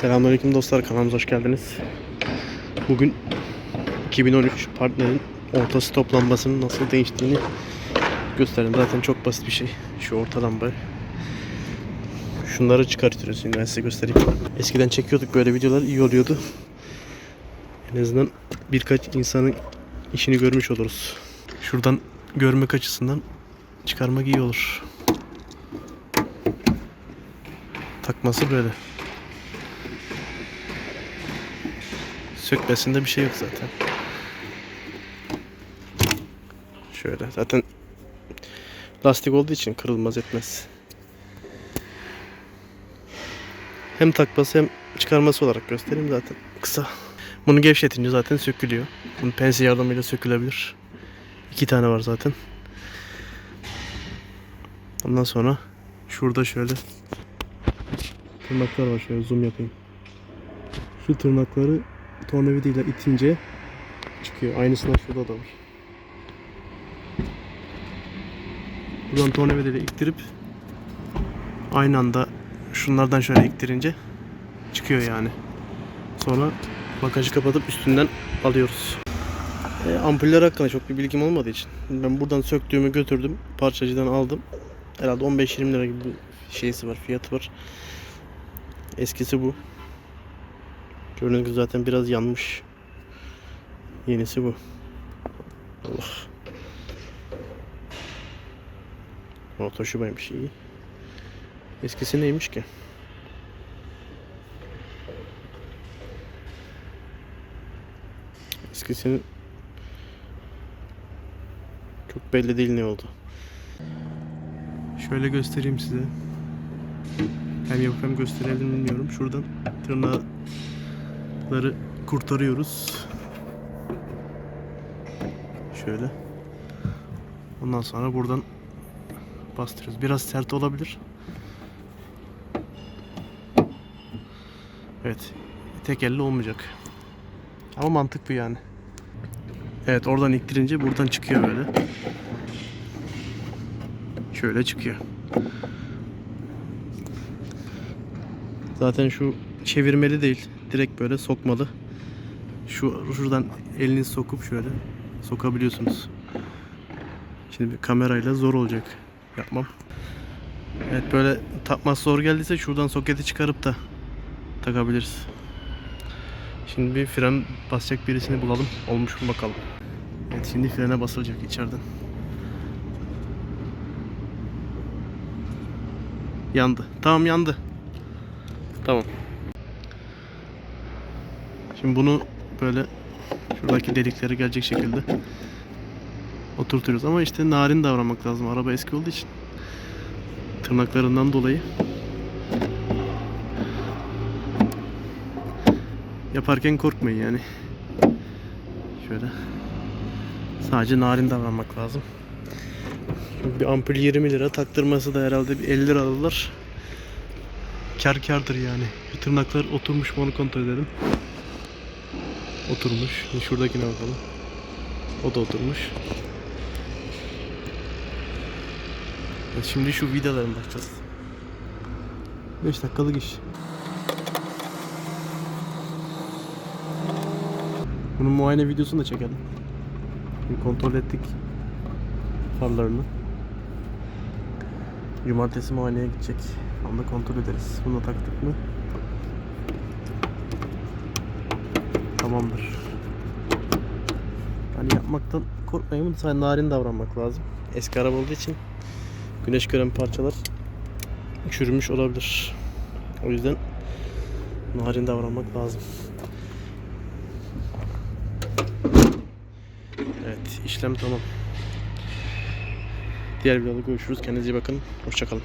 Selamünaleyküm dostlar kanalımıza hoş geldiniz. Bugün 2013 partnerin ortası top lambasının nasıl değiştiğini göstereyim. Zaten çok basit bir şey. Şu orta lambayı. Şunları çıkartıyoruz. Şimdi ben size göstereyim. Eskiden çekiyorduk böyle videolar iyi oluyordu. En azından birkaç insanın işini görmüş oluruz. Şuradan görmek açısından çıkarmak iyi olur. Takması böyle. Sökmesinde bir şey yok zaten. Şöyle zaten lastik olduğu için kırılmaz etmez. Hem takması hem çıkarması olarak göstereyim zaten kısa. Bunu gevşetince zaten sökülüyor. Bunun pense yardımıyla sökülebilir. İki tane var zaten. Ondan sonra şurada şöyle tırnaklar var şöyle zoom yapayım. Şu tırnakları tornavidayla itince çıkıyor. Aynısından şurada da var. Buradan tornavidayla iktirip aynı anda şunlardan şöyle iktirince çıkıyor yani. Sonra bagajı kapatıp üstünden alıyoruz. E, ampuller hakkında çok bir bilgim olmadığı için ben buradan söktüğümü götürdüm. Parçacıdan aldım. Herhalde 15-20 lira gibi bir şeysi var, fiyatı var. Eskisi bu. Gördüğünüz gibi zaten biraz yanmış. Yenisi bu. Allah. O Toshiba'ymış iyi. Eskisi neymiş ki? Eskisinin çok belli değil ne oldu. Şöyle göstereyim size. Hem yapıp hem gösterebilirim bilmiyorum. Şuradan tırnakları kurtarıyoruz. Şöyle. Ondan sonra buradan bastırıyoruz. Biraz sert olabilir. Evet. Tek elle olmayacak. Ama mantık bu yani. Evet oradan iktirince buradan çıkıyor böyle. Şöyle çıkıyor. Zaten şu çevirmeli değil. Direkt böyle sokmalı. Şu şuradan elinizi sokup şöyle sokabiliyorsunuz. Şimdi bir kamerayla zor olacak yapmam. Evet böyle takması zor geldiyse şuradan soketi çıkarıp da takabiliriz. Şimdi bir fren basacak birisini bulalım. Olmuş mu bakalım. Evet şimdi frene basılacak içeriden. Yandı. Tamam yandı. Tamam. Şimdi bunu böyle şuradaki delikleri gelecek şekilde oturtuyoruz. Ama işte narin davranmak lazım. Araba eski olduğu için. Tırnaklarından dolayı. Yaparken korkmayın yani. Şöyle. Sadece narin davranmak lazım. Bir ampul 20 lira taktırması da herhalde bir 50 lira alırlar. Kar kardır yani. Bir tırnaklar oturmuş mu onu kontrol edelim. Oturmuş. Şimdi şuradakine bakalım. O da oturmuş. Şimdi şu vidalarına bakacağız. 5 dakikalık iş. Bunun muayene videosunu da çekelim. Şimdi kontrol ettik farlarını. Cumartesi muayeneye gidecek. Onu da kontrol ederiz. Bunu da taktık mı? Tamamdır. Hani yapmaktan korkmayın. Sadece narin davranmak lazım. Eski araba olduğu için güneş gören parçalar çürümüş olabilir. O yüzden narin davranmak lazım. Evet, işlem tamam. Diğer videoda görüşürüz. Kendinize iyi bakın. Hoşçakalın.